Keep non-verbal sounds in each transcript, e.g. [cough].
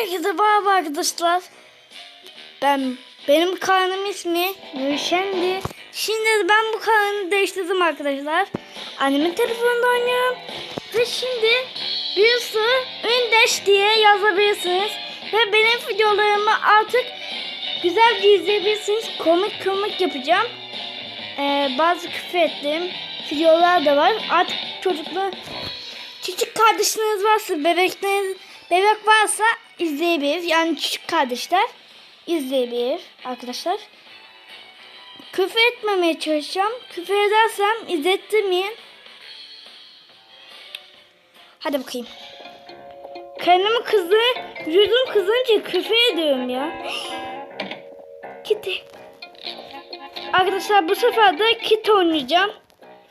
Herkese merhaba arkadaşlar. Ben benim kanalım ismi Nurşen'di. Şimdi ben bu kanalı değiştirdim arkadaşlar. Annemin telefonunda oynuyorum. Ve şimdi sürü Ündeş diye yazabilirsiniz. Ve benim videolarımı artık güzel izleyebilirsiniz. Komik komik yapacağım. Ee, bazı küfür ettiğim videolar da var. Artık çocuklar küçük kardeşiniz varsa bebekleriniz bebek varsa izleyebilir. Yani küçük kardeşler izleyebilir arkadaşlar. Küfür etmemeye çalışacağım. Küfür edersem izlettirmeyin. Hadi bakayım. Kendimi kızdı, yüzüm kızınca küfür ediyorum ya. Kitty. Arkadaşlar bu sefer de kit oynayacağım.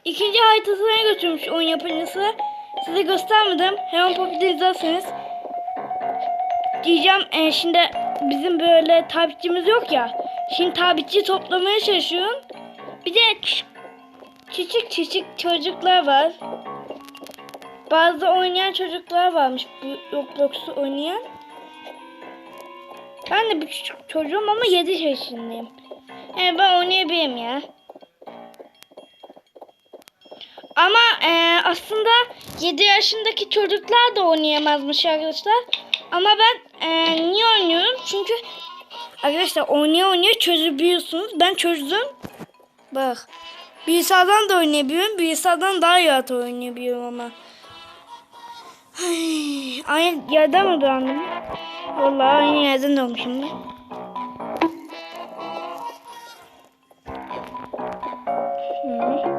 İkinci haritasına götürmüş oyun yapımcısı. Size göstermedim. Hemen Poppy'de izlerseniz. Diyeceğim e, şimdi bizim böyle tabipçimiz yok ya. Şimdi tabipçi toplamaya çalışıyorum. Bir de küç- küçük küçük çocuklar var. Bazı oynayan çocuklar varmış bu Roblox'u oynayan. Ben de bir küçük çocuğum ama 7 yaşındayım. Yani ben oynayabilirim ya. Ama e, aslında 7 yaşındaki çocuklar da oynayamazmış arkadaşlar. Ama ben e, niye oynuyorum? Çünkü arkadaşlar oynaya oynaya çözebiliyorsunuz. Ben çözdüm. Bak. Bilgisayardan da oynayabiliyorum. Bilgisayardan daha rahat oynayabiliyorum ama. Ay, aynı yerden mi dolandım? Vallahi aynı yerden olmuşum ben. Hı.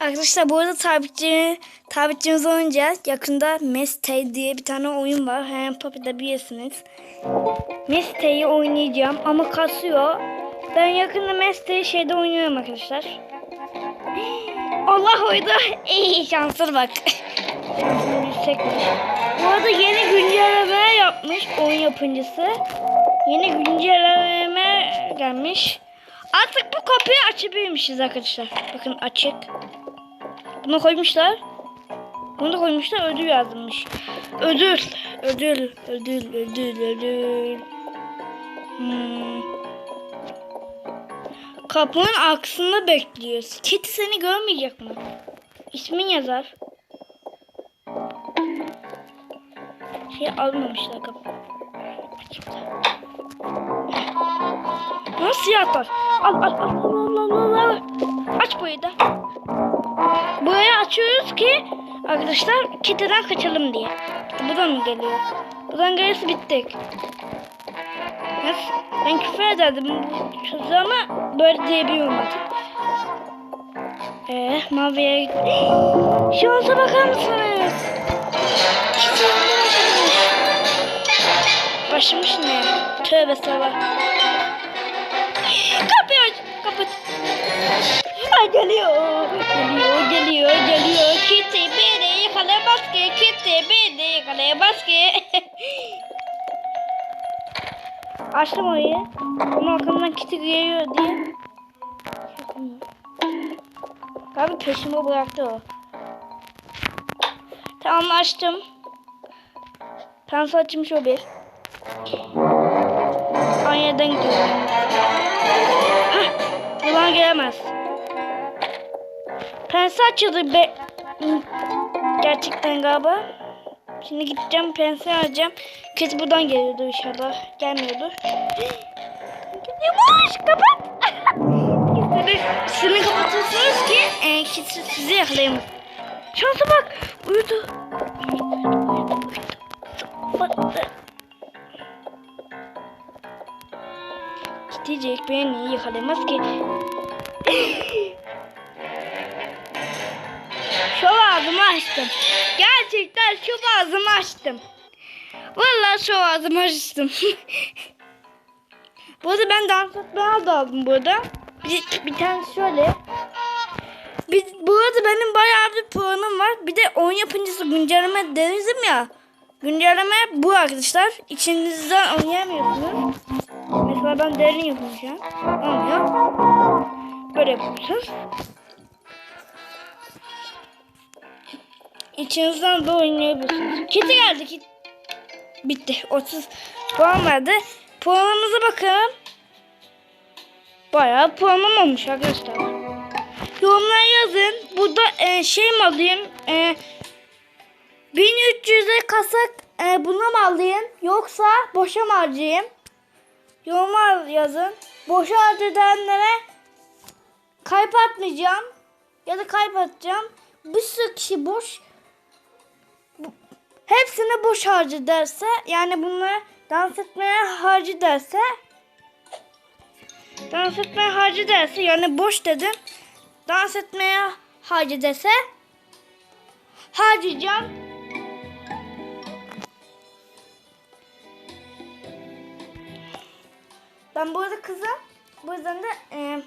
Arkadaşlar bu arada tabipçi, tabipçimiz oynayacağız. Yakında Mestay diye bir tane oyun var. Hemen Poppy'de bilirsiniz. Mestay'i oynayacağım ama kasıyor. Ben yakında Mestay'i şeyde oynuyorum arkadaşlar. [gasps] Allah oydu. [laughs] İyi şanslı bak. Şansım yüksekmiş. Bu arada yeni güncelleme yapmış oyun yapımcısı. Yeni güncelleme gelmiş. Artık bu kapıyı açabilirmişiz arkadaşlar. Bakın açık. Bunu koymuşlar. Bunu da koymuşlar. Ödül yazılmış. Ödül. Ödül. Ödül. Ödül. Ödül. Hmm. Kapının arkasında bekliyoruz. Kedi seni görmeyecek mi? İsmin yazar. Şey almamışlar kapı. Nasıl yatar? Al al al al al al al. Aç burayı da. Burayı açıyoruz ki arkadaşlar kiteden kaçalım diye. Buradan mı geliyor? Buradan gelirse bittik. Nasıl? Ben küfür ederdim bu çocuğa ama böyle diyebiliyorum artık. Eee maviye gittik. [gasps] Şansa bakar mısınız? Başlamış ne? Tövbe sabah. [gasps] Kapıyı aç. Kapat. Ay geliyor. Geliyor, geliyor, geliyor. Kitty beni yakalayamaz ki. Kitty beni yakalayamaz ki. Açtım orayı. Ama arkamdan Kitty geliyor diye. Abi peşime bıraktı o. Tamam açtım. Tansu açmış o bir. Aynı yerden gidiyorum. Hah, buradan gelemez. Pense açıldı be. Gerçekten galiba. Şimdi gideceğim pense alacağım. Kız buradan geliyordu inşallah. Gelmiyordu. Yavaş kapat. Şunu kapatıyorsunuz ki e, kız sizi yakalayamaz. Şansa bak. Uyudu. Uyudu, uyudu, uyudu. Gidecek beni yakalayamaz ki. [laughs] Şu ağzımı açtım. Gerçekten şu ağzımı açtım. Vallahi şu ağzımı açtım. [laughs] bu arada ben dans etmeye de aldım burada. Bir, bir tane şöyle. Bir, bu arada benim bayağı bir puanım var. Bir de 10 yapıncısı güncelleme dedim ya. Güncelleme bu arkadaşlar. İçinizden oynayamıyorsunuz. Mesela ben derin an. Olmuyor. Böyle yapıyorsunuz. İçinizden de oynayabilirsiniz. Kiti geldi kit. Bitti. 30 puan verdi. Puanımıza bakalım. Bayağı puanım olmuş arkadaşlar. Yorumlara yazın. Burada e, şey mi alayım? E, 1300'e kasak e, bunu mu alayım? Yoksa boşa mı harcayayım? Yorumlar yazın. Boşa harcayanlara kalp atmayacağım. Ya da kalp atacağım. Bir sürü kişi boş hepsini boş harcı derse yani bunları dans etmeye harcı derse dans etmeye harcı derse yani boş dedim dans etmeye harcı dese harcayacağım. Ben bu arada kızım bu yüzden de e,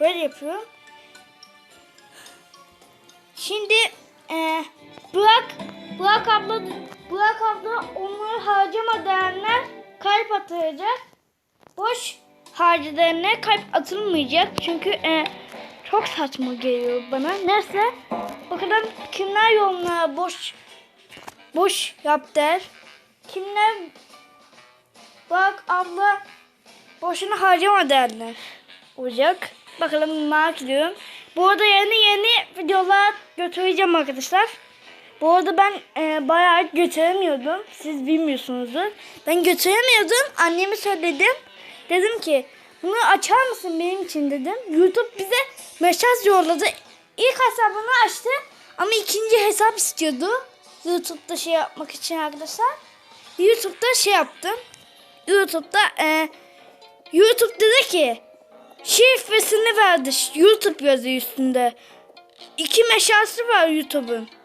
böyle yapıyorum. Şimdi e, Burak Burak abla Burak abla onları harcama değerler kalp atacak. Boş harcalarına kalp atılmayacak. Çünkü e, çok saçma geliyor bana. Neyse bakalım kimler yorumlara boş boş yap der. Kimler Burak abla boşuna harcama derler olacak. Bakalım merak ediyorum. Bu arada yeni yeni videolar götüreceğim arkadaşlar. Bu arada ben e, bayağı götüremiyordum. Siz bilmiyorsunuzdur. Ben götüremiyordum. Anneme söyledim. Dedim ki bunu açar mısın benim için dedim. YouTube bize mesaj yolladı. İlk hesabını açtı. Ama ikinci hesap istiyordu. YouTube'da şey yapmak için arkadaşlar. YouTube'da şey yaptım. YouTube'da e, YouTube dedi ki şifresini verdi. YouTube yazıyor üstünde. İki meşası var YouTube'un.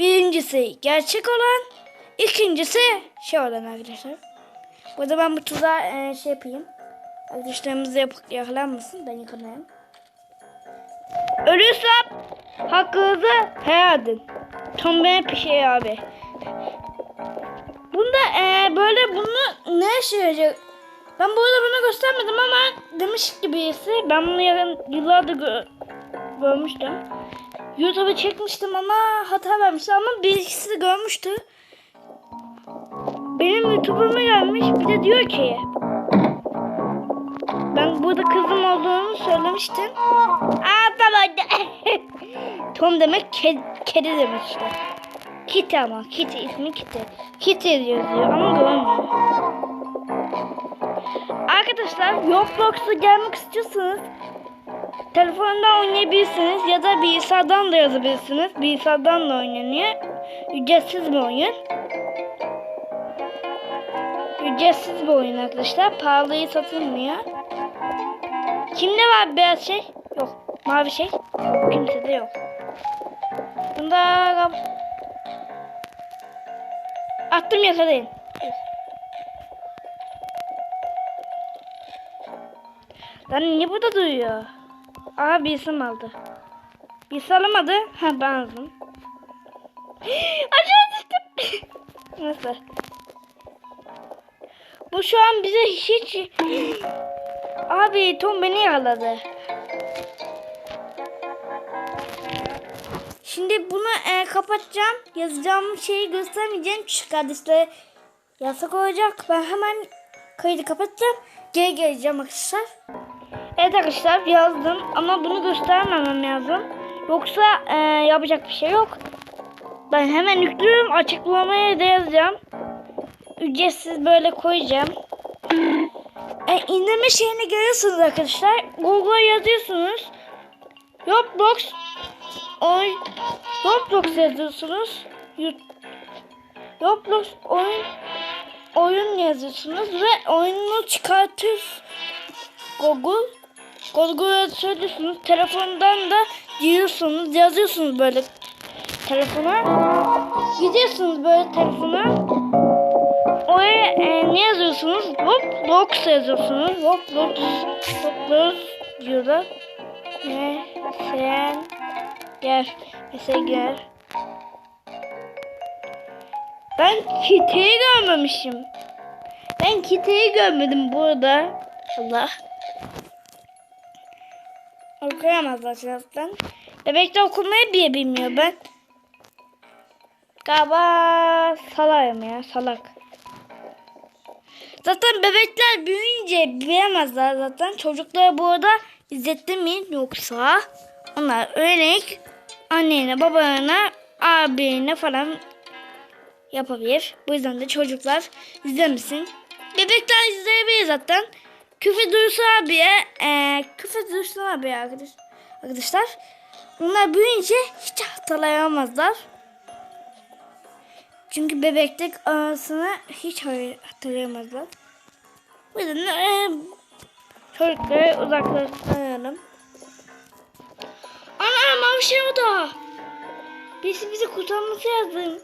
Birincisi gerçek olan, ikincisi şey olan arkadaşlar. Burada ben bu tuzağa e, şey yapayım. Arkadaşlarımız yap yakalanmasın. Ben yakalayayım. Ölürsem hakkınızı helal edin. Tom benim bir şey abi. Bunda e, böyle bunu ne işe yarayacak? Ben bu arada bunu göstermedim ama demiş ki birisi. Ben bunu yakın yıllardır gö- görmüştüm. YouTube'a çekmiştim ama hata vermişti ama birisi de görmüştü. Benim YouTube'uma gelmiş bir de diyor ki ben burada kızım olduğunu söylemiştim. Aa tamam. [laughs] Tom demek ke- kedi demek işte. Kitty ama Kitty ismi Kitty. Kitty yazıyor ama görmüyor. Arkadaşlar Roblox'a gelmek istiyorsanız telefondan oynayabilirsiniz ya da bilgisayardan da yazabilirsiniz. Bilgisayardan da oynanıyor. Ücretsiz bir oyun. Ücretsiz bir oyun arkadaşlar. Pahalıyı satılmıyor. Kimde var beyaz şey? Yok. Mavi şey? Kimsede yok. Bunda attım yakalayın. Lan niye burada duruyor? Aa bir isim aldı. Bir isim alamadı. Ha ben aldım. Aşağı düştüm. Nasıl? Bu şu an bize hiç... [gasps] Abi Tom beni yakaladı. Şimdi bunu e, kapatacağım. Yazacağım şeyi göstermeyeceğim. Çünkü kardeşlere yasak olacak. Ben hemen kaydı kapatacağım. Geri geleceğim arkadaşlar. Evet arkadaşlar yazdım ama bunu göstermemem lazım. Yoksa e, yapacak bir şey yok. Ben hemen yüklüyorum. Açıklamaya da yazacağım. Ücretsiz böyle koyacağım. E, indirme şeyini görüyorsunuz arkadaşlar. Google'a yazıyorsunuz. Roblox oy Roblox yazıyorsunuz. Roblox oyun oyun yazıyorsunuz ve oyunu çıkartıyorsunuz. Google Google'a söylüyorsunuz. Telefondan da giriyorsunuz. Yazıyorsunuz böyle telefona. Gidiyorsunuz böyle telefona. ne yazıyorsunuz? Roblox yazıyorsunuz. Roblox. Roblox diyorlar. Ne? Sen gel. Mesela gel. Ben kiteyi görmemişim. Ben kiteyi görmedim burada. Allah. Okuyamazlar zaten. Bebek de okumayı bile bilmiyor ben. Galiba salayım ya salak. Zaten bebekler büyüyünce bilemezler zaten. Çocuklara bu arada izlettim mi yoksa onlar öğrenerek annene babana abine falan yapabilir. Bu yüzden de çocuklar izlemesin. Bebekler izleyebilir zaten. Küfür Dursun abiye, e, Küfür Dursun abiye arkadaş, arkadaşlar. Onlar büyüyünce hiç hatırlayamazlar. Çünkü bebeklik arasını hiç hatırlayamazlar. Bu yüzden de e, çocukları uzaklaştıralım. Ana mavi şey o da. Birisi bizi kurtarması lazım.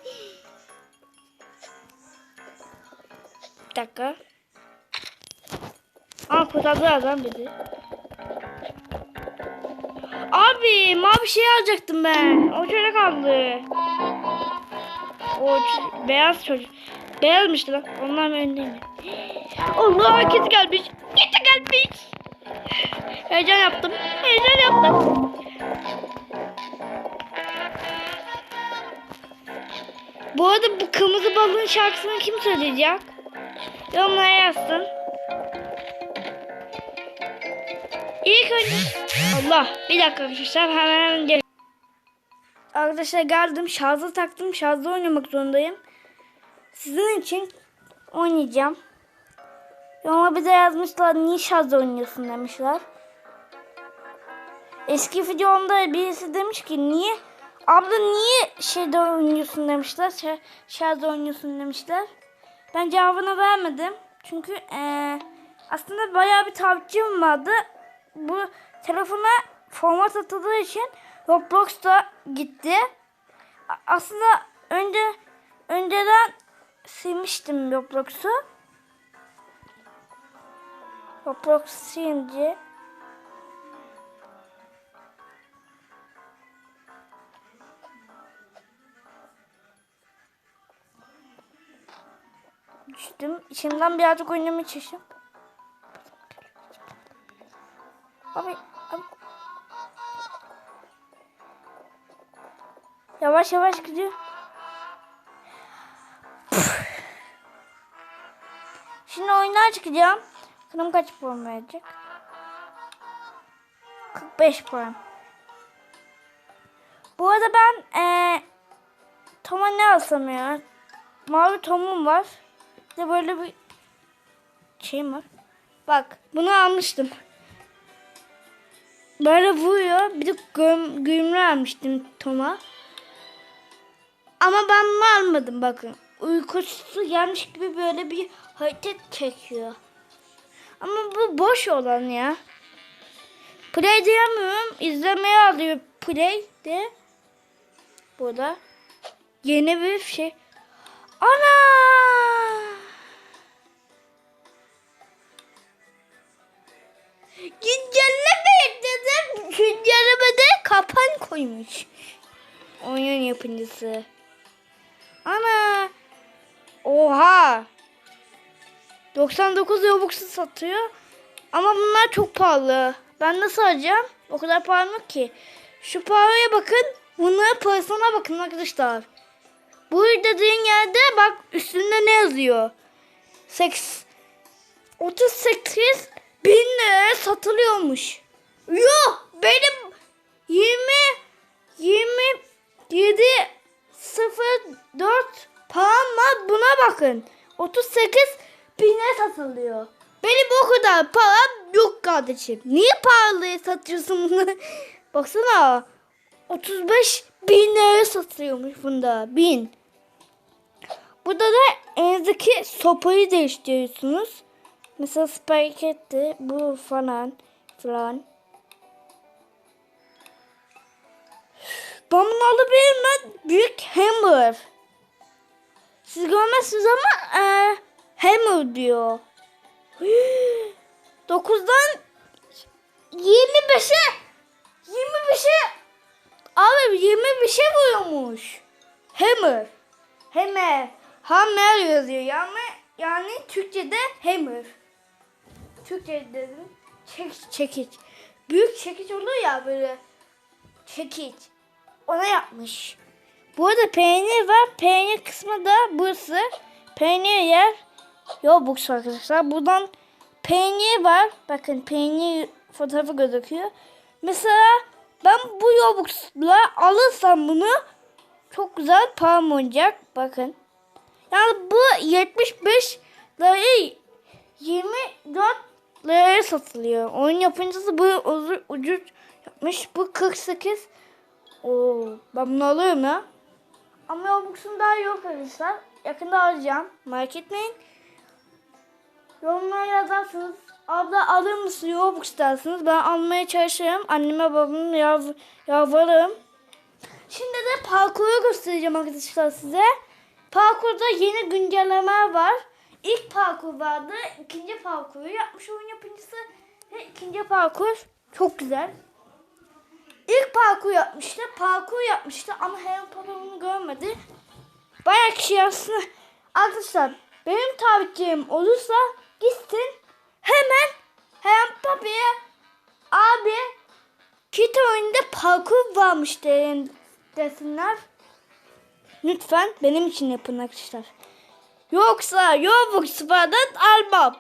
Bir dakika. Aa kurtardı adam bizi. Abi mavi şey alacaktım ben. O çocuk aldı. O beyaz çocuk. Beyazmıştı lan. Onlar öndeyim. Allah kedi gelmiş. Kedi gelmiş. Heyecan yaptım. Heyecan yaptım. Bu arada bu kırmızı balığın şarkısını kim söyleyecek? Yorumlara yazsın. Allah bir dakika arkadaşlar hemen hemen gel. Arkadaşlar geldim şarjı taktım şarjda oynamak zorundayım. Sizin için oynayacağım. Yoruma bize yazmışlar niye şarjda oynuyorsun demişler. Eski videomda birisi demiş ki niye abla niye şeyde oynuyorsun demişler. Şa- Şarjda oynuyorsun demişler. Ben cevabını vermedim. Çünkü eee, aslında bayağı bir takipçim vardı. Bu telefona format atıldığı için Roblox da gitti. Aslında önce önceden silmiştim Roblox'u. Roblox silince düştüm. İçimden birazcık oynamaya çalıştım. Abi, abi. Yavaş yavaş gidiyor. Şimdi oyundan çıkacağım. Bakalım kaç puan verecek. 45 puan. Bu arada ben eee Tom'a ne alsam ya? Mavi Tom'um var. Bir de böyle bir şeyim var. Bak bunu almıştım. Böyle vuruyor. Bir de göm, gümrü almıştım Tom'a. Ama ben bunu almadım bakın. Uykusu gelmiş gibi böyle bir hareket çekiyor. Ama bu boş olan ya. Play diyemiyorum. İzlemeye alıyor play de. Burada. Yeni bir şey. Ana! Güncelleme dedim. Güncellemede kapan koymuş. Oyun yapımcısı. Ana! Oha! 99 Robux'u satıyor. Ama bunlar çok pahalı. Ben nasıl alacağım? O kadar pahalı mı ki? Şu paraya bakın. Bunların parasına bakın arkadaşlar. Bu dediğin yerde bak üstünde ne yazıyor? Seks 38 bin liraya satılıyormuş. Yok benim 20 27 04 param var buna bakın. 38 bine satılıyor. Benim o kadar param yok kardeşim. Niye pahalıya satıyorsun bunu? [laughs] Baksana. 35 bin liraya satılıyormuş bunda. Bin. Burada da elinizdeki sopayı değiştiriyorsunuz. Mesela spagetti bu falan falan. Ben bunu alabilirim ben. Büyük hamburger. Siz görmezsiniz ama e, Hammer diyor. 9'dan 25'e 25'e Abi 25'e vuruyormuş. Hammer. Hammer. Hammer yazıyor. Yani, yani Türkçe'de hammer. Türkçe dedim. Çek, çekiç. Büyük çekiç olur ya böyle. Çekiç. Ona yapmış. Bu arada peynir var. Peynir kısmı da burası. Peynir yer. Yobux arkadaşlar. Buradan peynir var. Bakın peynir fotoğrafı gözüküyor. Mesela ben bu Robux'la alırsam bunu çok güzel param olacak. Bakın. Yani bu 75 liraya 24 liraya satılıyor. Oyun yapımcısı bu ucu- ucuz yapmış. Bu 48. Oo, ben bunu alıyorum ya. Ama Robux'un daha yok arkadaşlar. Yakında alacağım. Merak etmeyin. Yorumlara yazarsınız. Abla alır mısın Robux dersiniz. Ben almaya çalışırım. Anneme babama yav yalvarırım. Şimdi de parkuru göstereceğim arkadaşlar size. Parkurda yeni güncellemeler var. İlk parkur vardı. ikinci parkuru yapmış oyun yapımcısı. Ve ikinci parkur çok güzel. İlk parkur yapmıştı. Parkur yapmıştı ama Harry Potter onu görmedi. Bayağı kişi aslında. Arkadaşlar benim takipçilerim olursa gitsin hemen Harry Potter'e abi Kit oyunda parkur varmış deyin desinler. Lütfen benim için yapın arkadaşlar. Yoksa Robux falan almam.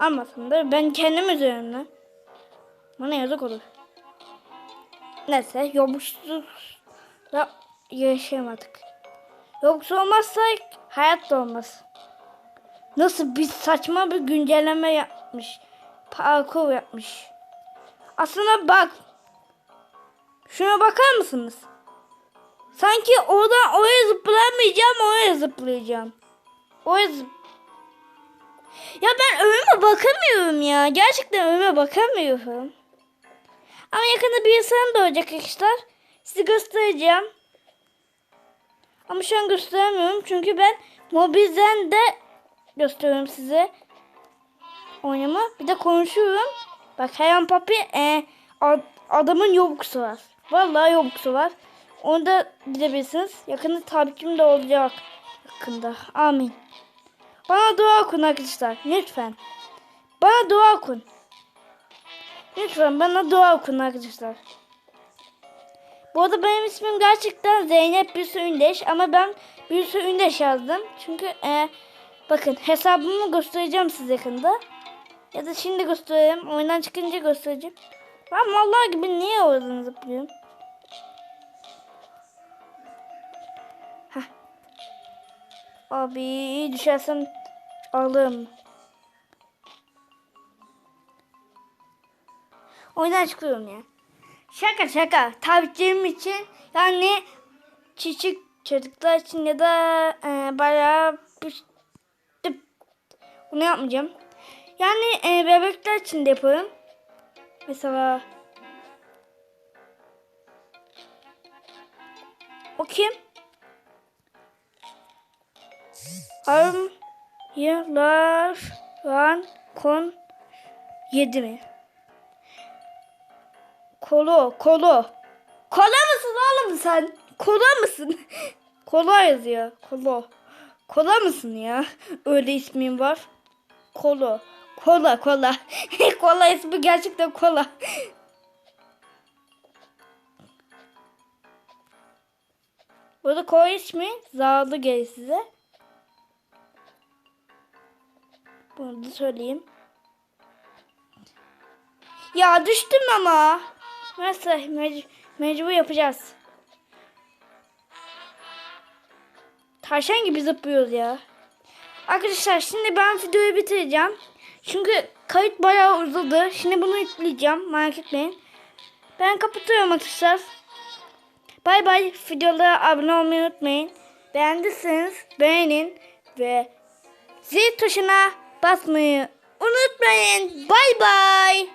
Almasın da ben kendim üzerimden. Bana yazık olur. Neyse Robux'la yaşayamadık. Robux olmazsa hayat da olmaz. Nasıl bir saçma bir güncelleme yapmış. Parkur yapmış. Aslında bak. Şuna bakar mısınız? Sanki oradan oraya zıplamayacağım, oraya zıplayacağım. Oraya zıp... Ya ben önüme bakamıyorum ya. Gerçekten önüme bakamıyorum. Ama yakında bir insan doğacak arkadaşlar. Size göstereceğim. Ama şu an gösteremiyorum çünkü ben mobilden de gösteriyorum size oynama. Bir de konuşuyorum. Bak Hayan Papi e, ad- adamın yobuksu var. Vallahi yobuksu var. Onu da bilebilirsiniz. Yakında takipçim de olacak. Yakında. Amin. Bana dua okun arkadaşlar. Lütfen. Bana dua okun. Lütfen bana dua okun arkadaşlar. Bu arada benim ismim gerçekten Zeynep Büsü Ündeş ama ben Büsü Ündeş yazdım. Çünkü e, bakın hesabımı göstereceğim size yakında. Ya da şimdi göstereyim. Oyundan çıkınca göstereceğim. Ben mallar gibi niye oradan zıplıyorum? Abi düşersem alırım. Oyundan çıkıyorum ya. Şaka şaka. Takipçilerim için yani küçük çocuklar için ya da e, bayağı bir bunu yapmayacağım. Yani e, bebekler için de yaparım. Mesela o kim? Arm yıllar van kon yedi mi? Kolo, kolo. Kola mısın oğlum sen? Kola mısın? [laughs] Kola yazıyor. Kolo. Kola mısın ya? Öyle ismin var. Kolo. Kola, kola. [laughs] kola ismi gerçekten kola. [laughs] Burada kola ismi Zağlı gel size. Bunu da söyleyeyim. Ya düştüm ama. Neyse mec- mecbur yapacağız. Tavşan gibi zıplıyoruz ya. Arkadaşlar şimdi ben videoyu bitireceğim. Çünkü kayıt bayağı uzadı. Şimdi bunu yükleyeceğim. Merak etmeyin. Ben kapatıyorum arkadaşlar. Bay bay. Videolara abone olmayı unutmayın. Beğendiyseniz beğenin ve zil tuşuna basmayı unutmayın. Bay bay.